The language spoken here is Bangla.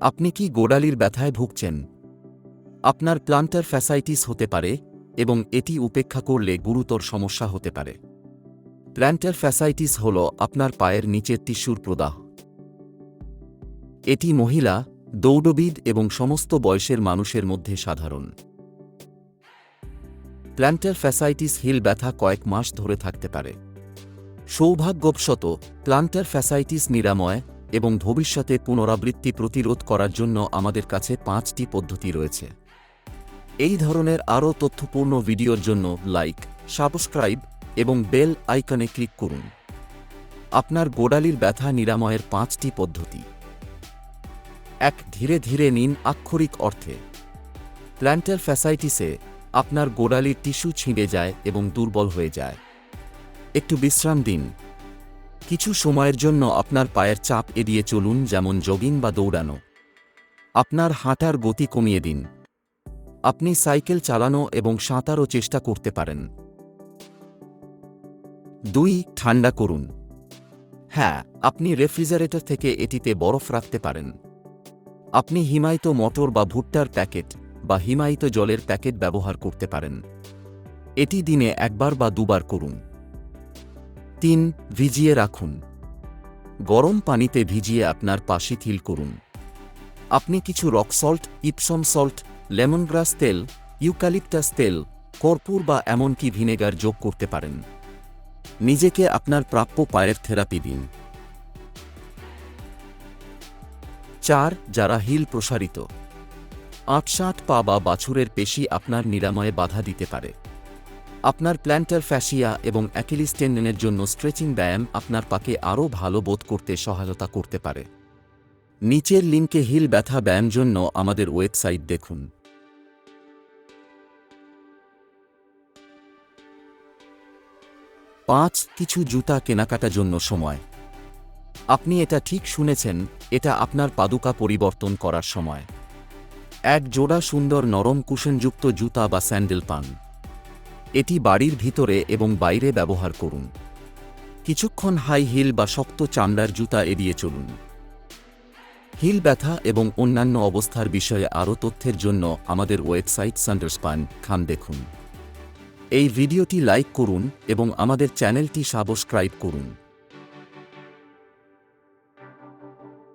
আপনি কি গোড়ালির ব্যথায় ভুগছেন? আপনার প্লান্টার ফ্যাসাইটিস হতে পারে এবং এটি উপেক্ষা করলে গুরুতর সমস্যা হতে পারে। প্ল্যান্টার ফ্যাসাইটিস হল আপনার পায়ের নিচের টিস্যুর প্রদাহ। এটি মহিলা, দৌড়বিদ এবং সমস্ত বয়সের মানুষের মধ্যে সাধারণ। প্ল্যান্টার ফ্যাসাইটিস হিল ব্যথা কয়েক মাস ধরে থাকতে পারে। সৌভাগ্যবশত প্লান্টার ফ্যাসাইটিস নিরাময় এবং ভবিষ্যতে পুনরাবৃত্তি প্রতিরোধ করার জন্য আমাদের কাছে পাঁচটি পদ্ধতি রয়েছে। এই ধরনের আরও তথ্যপূর্ণ ভিডিওর জন্য লাইক, সাবস্ক্রাইব এবং বেল আইকনে ক্লিক করুন। আপনার গোড়ালির ব্যথা নিরাময়ের পাঁচটি পদ্ধতি। এক, ধীরে ধীরে নিন আক্ষরিক অর্থে। প্ল্যান্টার ফ্যাসাইটিসে আপনার গোড়ালির টিস্যু ছিঁড়ে যায় এবং দুর্বল হয়ে যায়। একটু বিশ্রাম দিন। কিছু সময়ের জন্য আপনার পায়ের চাপ এড়িয়ে চলুন, যেমন জগিং বা দৌড়ানো। আপনার হাঁটার গতি কমিয়ে দিন। আপনি সাইকেল চালানো এবং সাঁতারও চেষ্টা করতে পারেন। দুই, ঠান্ডা করুন। হ্যাঁ আপনি রেফ্রিজারেটর থেকে এটিতে বরফ রাখতে পারেন। আপনি হিমায়িত মটর বা ভুট্টার প্যাকেট বা হিমায়িত জলের প্যাকেট ব্যবহার করতে পারেন। এটি দিনে একবার বা দুবার করুন। তিন, ভিজিয়ে রাখুন। গরম পানিতে ভিজিয়ে আপনার পা থিল করুন। আপনি কিছু rock salt Epsom salt, lemongrass তেল, ইউক্যালিপটাস তেল, কর্পূর বা এমনকি ভিনেগার যোগ করতে পারেন। নিজেকে আপনার প্রাপ্য পায়ের থেরাপি দিন। চার, যারা হিল প্রসারিত। আটসাঁট পা বা বাছুরের পেশি আপনার নিরাময়ে বাধা দিতে পারে। আপনার প্ল্যান্টার ফ্যাসিয়া এবং অ্যাকিলিস টেন্ডনের জন্য স্ট্রেচিং ব্যায়াম আপনার পাকে আরও ভালো বোধ করতে সহায়তা করতে পারে। নিচের লিঙ্কে হিল ব্যথা ব্যায়াম জন্য আমাদের ওয়েবসাইট দেখুন। পাঁচ, কিছু জুতা কেনাকাটা জন্য সময়। আপনি এটা ঠিক শুনেছেন, এটা আপনার পাদুকা পরিবর্তন করার সময়। এক জোড়া সুন্দর নরম কুশনযুক্ত জুতা বা স্যান্ডেল পান। এটি বাড়ির ভিতরে এবং বাইরে ব্যবহার করুন। কিছুক্ষণ হাই হিল বা শক্ত চামড়ার জুতা এড়িয়ে চলুন। হিল ব্যথা এবং অন্যান্য অবস্থার বিষয়ে আরও তথ্যের জন্য আমাদের ওয়েবসাইট সান্ডারস্পান খান দেখুন। এই ভিডিওটি লাইক করুন এবং আমাদের চ্যানেলটি সাবস্ক্রাইব করুন।